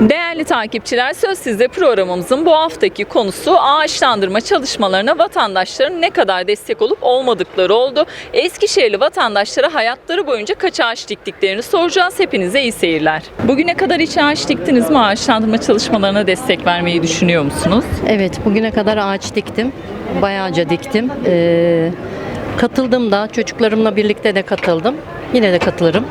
Değerli takipçiler Söz Sizde programımızın bu haftaki konusu ağaçlandırma çalışmalarına vatandaşların ne kadar destek olup olmadıkları oldu. Eskişehirli vatandaşlara hayatları boyunca kaç ağaç diktiklerini soracağız. Hepinize iyi seyirler. Bugüne kadar hiç ağaç diktiniz mi? Ağaçlandırma çalışmalarına destek vermeyi düşünüyor musunuz? Evet, bugüne kadar ağaç diktim. Bayağıca diktim. Ee, katıldım da, çocuklarımla birlikte de katıldım. Yine de katılırım.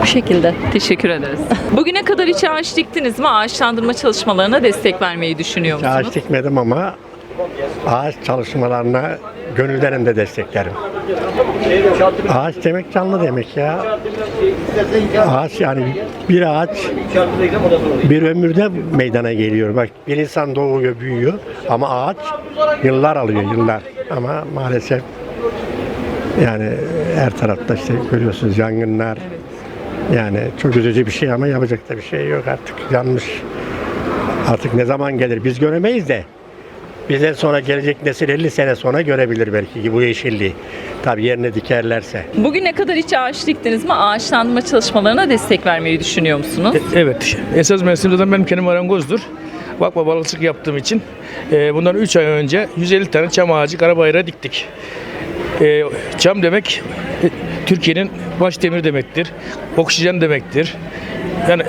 Bu şekilde. Teşekkür ederiz. Bugüne kadar hiç ağaç diktiniz mi? Ağaçlandırma çalışmalarına destek vermeyi düşünüyor musunuz? Ağaç dikmedim ama ağaç çalışmalarına gönülden de desteklerim. Ağaç demek canlı demek ya. Ağaç yani bir ağaç bir ömürde meydana geliyor. Bak bir insan doğuyor, büyüyor ama ağaç yıllar alıyor, yıllar. Ama maalesef yani her tarafta işte görüyorsunuz yangınlar. Yani çok üzücü bir şey ama yapacak da bir şey yok artık. Yanmış. Artık ne zaman gelir biz göremeyiz de. Bizden sonra gelecek nesil 50 sene sonra görebilir belki ki bu yeşilliği. Tabii yerine dikerlerse. Bugüne kadar hiç ağaç diktiniz mi? Ağaçlandırma çalışmalarına destek vermeyi düşünüyor musunuz? Evet. Esas mesleğim zaten benim kendim marangozdur. Bakma balıkçılık yaptığım için e, bundan 3 ay önce 150 tane çam ağacı karabayrağı diktik. E, çam demek e, Türkiye'nin baş demiri demektir. Oksijen demektir. Yani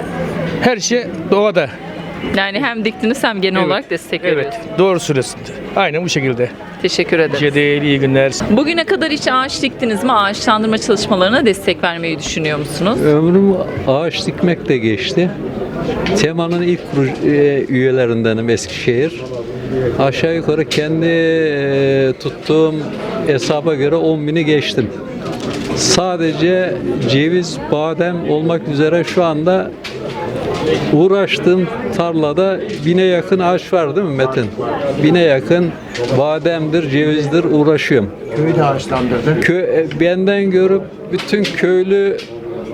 her şey doğada. Yani hem diktiniz hem genel Evet. olarak destek Evet. veriyorsunuz. Doğru süresi. Aynen bu şekilde. Teşekkür ederim. Şey değil, iyi günler. Bugüne kadar hiç ağaç diktiniz mi? Ağaçlandırma çalışmalarına destek vermeyi düşünüyor musunuz? Ömrüm ağaç dikmekle geçti. Tema'nın ilk e, üyelerindenim Eskişehir. Aşağı yukarı kendi e, tuttuğum hesaba göre 10 bini geçtim. Sadece ceviz, badem olmak üzere şu anda uğraştığım tarlada bine yakın ağaç var değil mi Metin? Bine yakın bademdir, cevizdir uğraşıyorum. Köyü de ağaçlandırdın. Kö e, benden görüp bütün köylü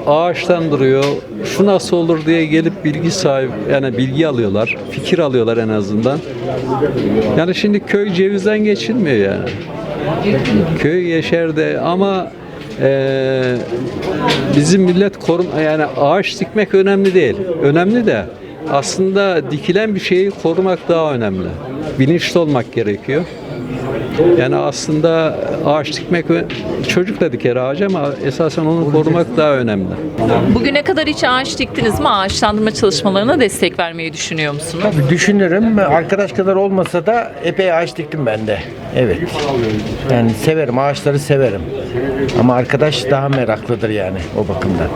ağaçlandırıyor. Şu nasıl olur diye gelip bilgi sahibi yani bilgi alıyorlar. Fikir alıyorlar en azından. Yani şimdi köy cevizden geçilmiyor yani. Köy yeşerde ama e, bizim millet korum yani ağaç dikmek önemli değil. Önemli de aslında dikilen bir şeyi korumak daha önemli. Bilinçli olmak gerekiyor. Yani aslında ağaç dikmek çocuk da diker ağacı ama esasen onu korumak daha önemli. Bugüne kadar hiç ağaç diktiniz mi? Ağaçlandırma çalışmalarına destek vermeyi düşünüyor musunuz? Düşünürüm. Arkadaş kadar olmasa da epey ağaç diktim ben de. Evet. Yani severim. Ağaçları severim. Ama arkadaş daha meraklıdır yani o bakımdan.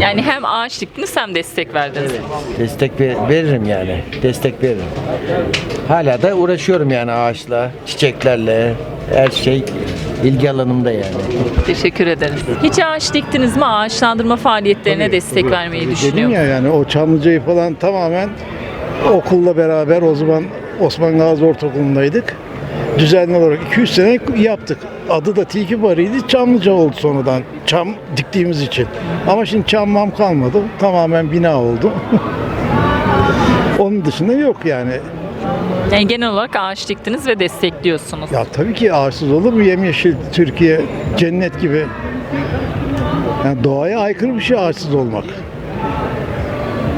Yani hem ağaç diktiniz hem destek verdiniz. Destek ver- veririm yani. Destek veririm. Hala da uğraşıyorum yani ağaçla, çiçeklerle. Her şey ilgi alanımda yani. Teşekkür ederiz. Hiç ağaç diktiniz mi? Ağaçlandırma faaliyetlerine destek vermeyi düşünüyor Dedim ya yani o Çamlıca'yı falan tamamen okulla beraber o zaman Osman Gazi Ortaokulu'ndaydık. Düzenli olarak 200 sene yaptık. Adı da Tilki Barı'ydı. Çamlıca oldu sonradan. Çam diktiğimiz için. Ama şimdi çam mam kalmadı. Tamamen bina oldu. Onun dışında yok yani. Yani genel olarak ağaç diktiniz ve destekliyorsunuz. Ya tabii ki ağaçsız olur mu? Yemyeşil Türkiye cennet gibi. Yani doğaya aykırı bir şey ağaçsız olmak.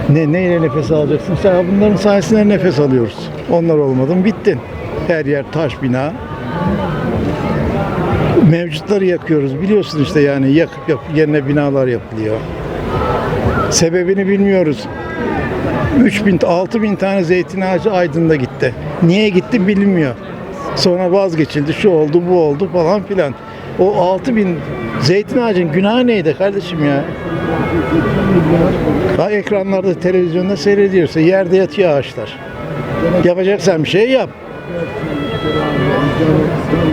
Ne neyle nefes alacaksın? Sen bunların sayesinde nefes alıyoruz. Onlar olmadı bittin. Her yer taş bina. Mevcutları yakıyoruz. Biliyorsun işte yani yakıp yakıp yerine binalar yapılıyor. Sebebini bilmiyoruz. 3000 6000 tane zeytin ağacı Aydın'da gitti. Niye gitti bilinmiyor. Sonra vazgeçildi. Şu oldu, bu oldu falan filan. O 6000 zeytin ağacın günahı neydi kardeşim ya? Daha ekranlarda, televizyonda seyrediyorsa yerde yatıyor ağaçlar. Yapacaksan bir şey yap.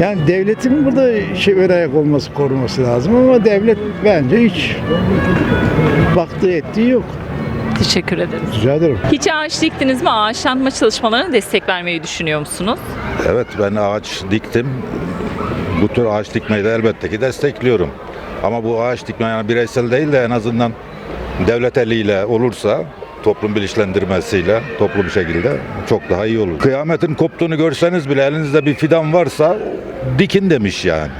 Yani devletin burada şey ön ayak olması, koruması lazım ama devlet bence hiç baktığı ettiği yok. Teşekkür ederiz. Rica ederim. Hiç ağaç diktiniz mi? Ağaçlandırma çalışmalarına destek vermeyi düşünüyor musunuz? Evet ben ağaç diktim. Bu tür ağaç dikmeyi de elbette ki destekliyorum. Ama bu ağaç dikme yani bireysel değil de en azından devlet eliyle olursa toplum bilinçlendirmesiyle toplu bir şekilde çok daha iyi olur. Kıyametin koptuğunu görseniz bile elinizde bir fidan varsa dikin demiş yani.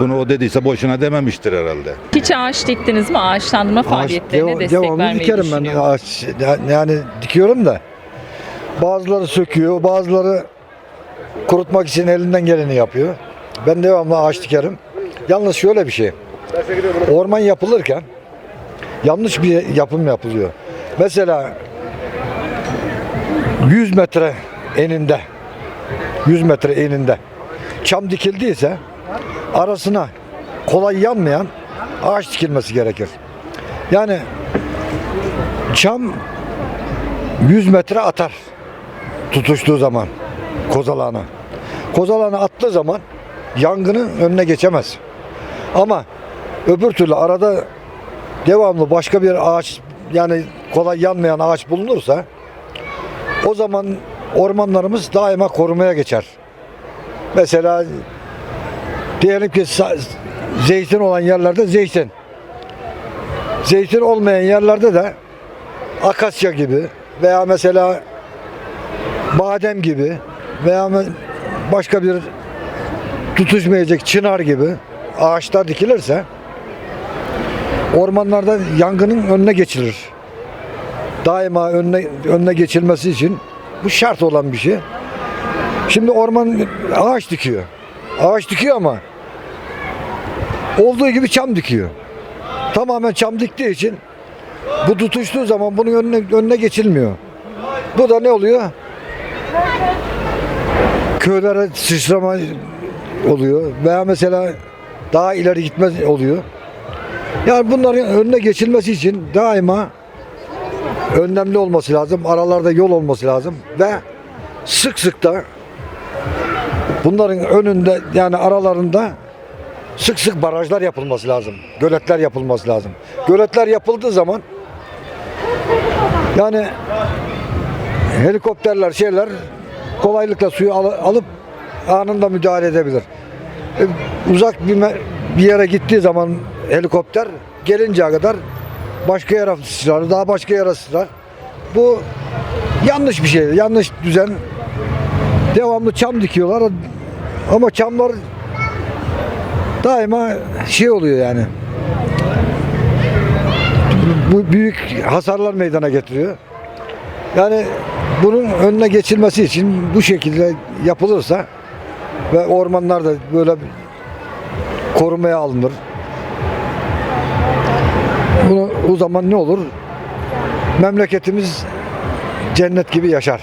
Bunu o dediyse boşuna dememiştir herhalde. Hiç ağaç diktiniz mi? Ağaçlandırma faaliyetlerine dev- destek devamlı vermeyi dikerim ben düşünüyor. ağaç. Yani dikiyorum da bazıları söküyor, bazıları kurutmak için elinden geleni yapıyor. Ben devamlı ağaç dikerim. Yalnız şöyle bir şey. Orman yapılırken yanlış bir yapım yapılıyor. Mesela 100 metre eninde 100 metre eninde çam dikildiyse arasına kolay yanmayan ağaç dikilmesi gerekir. Yani çam 100 metre atar tutuştuğu zaman kozalağına. Kozalağına attığı zaman yangının önüne geçemez. Ama öbür türlü arada devamlı başka bir ağaç yani kolay yanmayan ağaç bulunursa o zaman ormanlarımız daima korumaya geçer. Mesela diyelim ki zeytin olan yerlerde zeytin. Zeytin olmayan yerlerde de akasya gibi veya mesela badem gibi veya başka bir tutuşmayacak çınar gibi ağaçlar dikilirse ormanlarda yangının önüne geçilir. Daima önüne, önüne geçilmesi için bu şart olan bir şey. Şimdi orman ağaç dikiyor. Ağaç dikiyor ama olduğu gibi çam dikiyor. Tamamen çam diktiği için bu tutuştuğu zaman bunun önüne, önüne geçilmiyor. Bu da ne oluyor? Köylere sıçrama oluyor veya mesela daha ileri gitmez oluyor. Yani bunların önüne geçilmesi için daima önlemli olması lazım. Aralarda yol olması lazım ve sık sık da bunların önünde yani aralarında sık sık barajlar yapılması lazım. Göletler yapılması lazım. Göletler yapıldığı zaman yani helikopterler şeyler kolaylıkla suyu al- alıp anında müdahale edebilir. E, uzak bir, bir yere gittiği zaman helikopter gelinceye kadar başka yere sıçrar, daha başka yere sıçrar. Bu yanlış bir şey, yanlış düzen. Devamlı çam dikiyorlar ama çamlar daima şey oluyor yani. Bu büyük hasarlar meydana getiriyor. Yani bunun önüne geçilmesi için bu şekilde yapılırsa ve ormanlar da böyle korumaya alınır. Bunu, o zaman ne olur? Memleketimiz cennet gibi yaşar.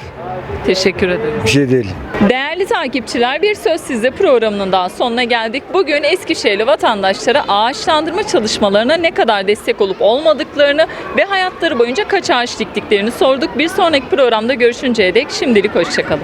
Teşekkür ederim. Bir şey değil. Değerli takipçiler bir söz sizde programının daha sonuna geldik. Bugün Eskişehirli vatandaşlara ağaçlandırma çalışmalarına ne kadar destek olup olmadıklarını ve hayatları boyunca kaç ağaç diktiklerini sorduk. Bir sonraki programda görüşünceye dek şimdilik hoşçakalın.